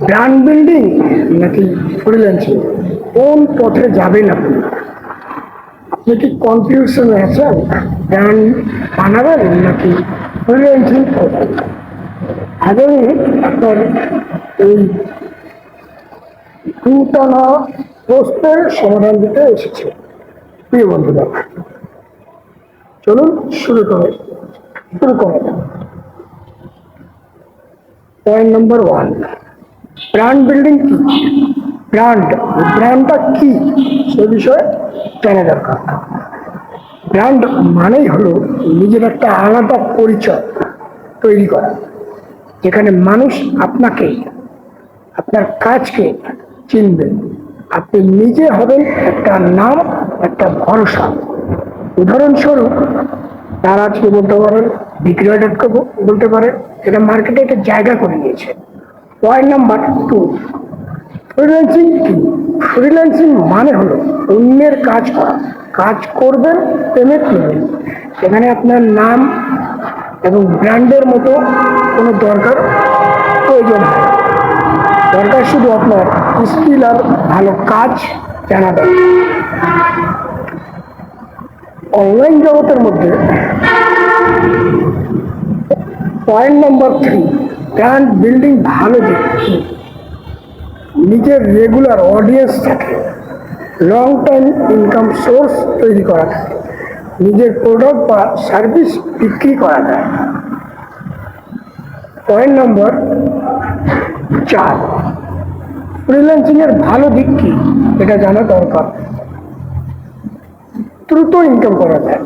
Brand building নাকি freelancing কোন পথে যাবেন আপনি? আপনি কি কনফিউশন আছেন? ব্র্যান্ড বানাবেন নাকি ফ্রিল্যান্সিং করবেন আগামী আপনার এই দুটানা প্রশ্নের সমাধান দিতে এসেছে। প্রিয় বন্ধুরা, চলুন শুরু করে শুরু করা point number one. Brand building কি? ব্র্যান্ড ব্র্যান্ডটা কি? সে বিষয়ে জানা দরকার। ব্র্যান্ড মানেই হলো নিজের একটা আলাদা পরিচয় তৈরি করা। যেখানে মানুষ আপনাকে, আপনার কাজকে চিনবে। আপনি নিজে হবেন একটা নাম, একটা ভরসা। উদাহরণস্বরূপ, তারা আজকে বলতে পারেন, বিক্রয় ডট কম বলতে পারেন এটা মার্কেটে একটা জায়গা করে নিয়েছে পয়েন্ট নাম্বার টু। ফ্রিল্যান্সিং কি? ফ্রিল্যান্সিং মানে হলো অন্যের কাজ করা। কাজ করবেন, পেমেন্ট নেবেন। এখানে আপনার নাম এবং ব্র্যান্ডের মতো কোনো দরকার প্রয়োজন হয় দরকার শুধু আপনার স্কিল আর ভালো কাজ জানা অনলাইন জগতের মধ্যে point number three brand building ভালো দিক নিজের রেগুলার অডিয়েন্স থাকে। লং টাইম ইনকাম সোর্স তৈরি করা থাকে। নিজের প্রোডাক্ট বা সার্ভিস বিক্রি করা যায়। পয়েন্ট নম্বর চার। ফ্রিল্যান্সিংয়ের ভালো দিক কি? এটা জানা দরকার। দ্রুত ইনকাম করা যায়।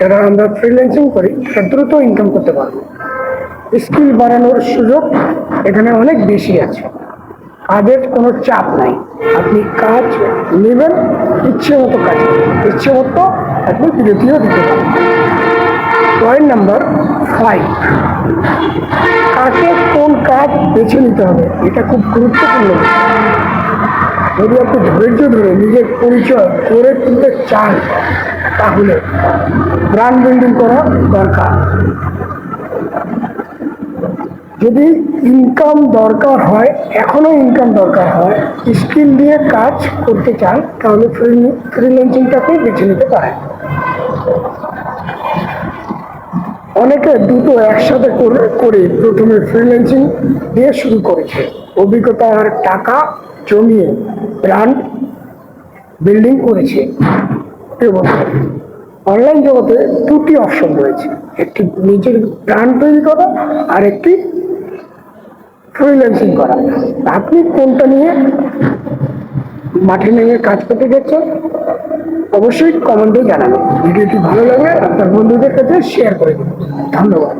যারা আমরা ফ্রিল্যান্সিং করি দ্রুত ইনকাম করতে পারব। স্কিল বাড়ানোর সুযোগ এখানে অনেক বেশি আছে। কাজের কোনো চাপ নাই। আপনি কাজ নেবেন, ইচ্ছে মতো কাজ ইচ্ছে মতো আপনি বিরতিও দিতে পারেন। পয়েন্ট নাম্বার ফাইভ কাকে কোন কাজ বেছে নিতে হবে, এটা খুব গুরুত্বপূর্ণ যদি আপনি ধৈর্য ধরে নিজের পরিচয় করে তুলতে চান, তাহলে ব্র্যান্ড বিল্ডিং করা দরকার। যদি ইনকাম দরকার হয়, এখনও ইনকাম দরকার হয়, স্কিল দিয়ে কাজ করতে চান, তাহলে ফ্রিল্যান্সিংটাকেই বেছে নিতে পারেন। অনেকে দুটো একসাথে করে প্রথমে ফ্রিল্যান্সিং দিয়ে শুরু করেছে। অভিজ্ঞতা আর টাকা জমিয়ে ব্র্যান্ড বিল্ডিং করেছে এবং অনলাইন জগতে দুটি অপশন রয়েছে। একটি নিজের ব্র্যান্ড তৈরি করা আর একটি ফ্রিল্যান্সিং করা। আপনি কোনটা নিয়ে মাঠে নেমে কাজ করতে গেছেন অবশ্যই কমেন্টে জানাবেন। ভিডিওটি ভালো লাগলে আপনার বন্ধুদের কাছে শেয়ার করে দিন ধন্যবাদ।